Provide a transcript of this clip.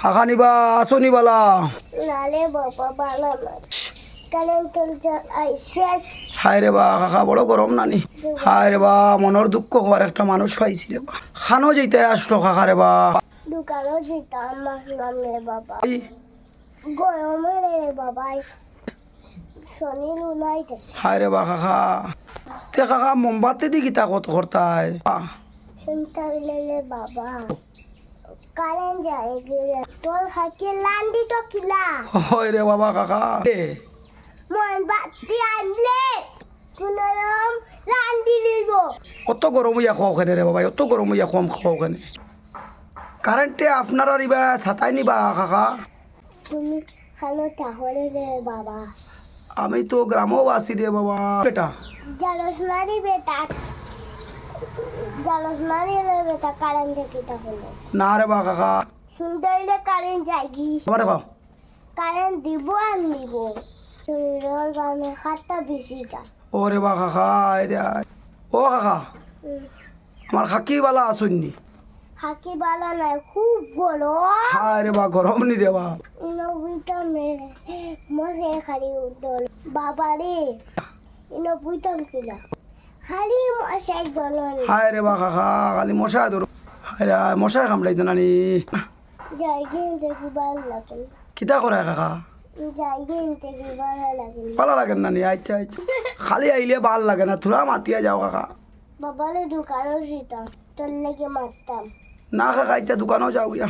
কাকা নিবা আসো নিবালা নালে বাবা হায় রে বা কাকা বড় গরম নানি। হায় রে বা মনের দুঃখ হওয়ার একটা মানুষ পাইছি রে বা। খানো যেতে আসলো কাকা রে বা। দোকানও যেতাম মাসলাম রে বাবা। গরমে রে বাবাই শনি লুনাইতেছে হায় রে বা কাকা তে কাকা মোমবাতি দি গীতা কত করতায় বাবা। কারেন্ট যায় গেলে তোর খাকে লান্ডি তো কিলা। হয় রে বাবা কাকা। এ, মন বাতি আনলে কোনরম লান্ডি লইব অত গরম হইয়া খাও কেনে রে বাবা অত গরম হইয়া কম খাও কেনে। কারেন্টে আপনার ইবা ছাতাই নিবা কাকা। তুমি খানো তাহলে রে বাবা। আমি তো গ্রামও আছি রে বাবা। বেটা। জালস মারি বেটা জালস মারি রে বেটা কারেন্ট দেখি তাহলে? না রে বা কাকা। শুনতে হইলে কারেন্ট যায়গি আবার খাও কারেন্ট দিব আর নিব। শরীরের কারণে খাটটা বেশি যায় ও রে বা কাকা আয়। ও কাকা আমার খাকি বালা আসুননি। হাকি বালা নাই খুব বড় হায় রে বা গরম নি রে বা ইনো বুইটা মেরে মশে খালি উঠল বাবা রে ইনো বুইটাম কিলা। হায় রে বা খালি মশা ধরো হায় রে আয়, মশাই কামড়াইতো নানি। কিতা করে কাকা ভালো লাগে না। নানি আচ্ছা আচ্ছা খালি আইলে ভালো লাগে না থোড়া মাতিয়া যাও কাকা বাবারে দোকানও যেতাম তোর লেগে মারতাম না কাকা আচ্ছা দোকানেও যাও গিয়া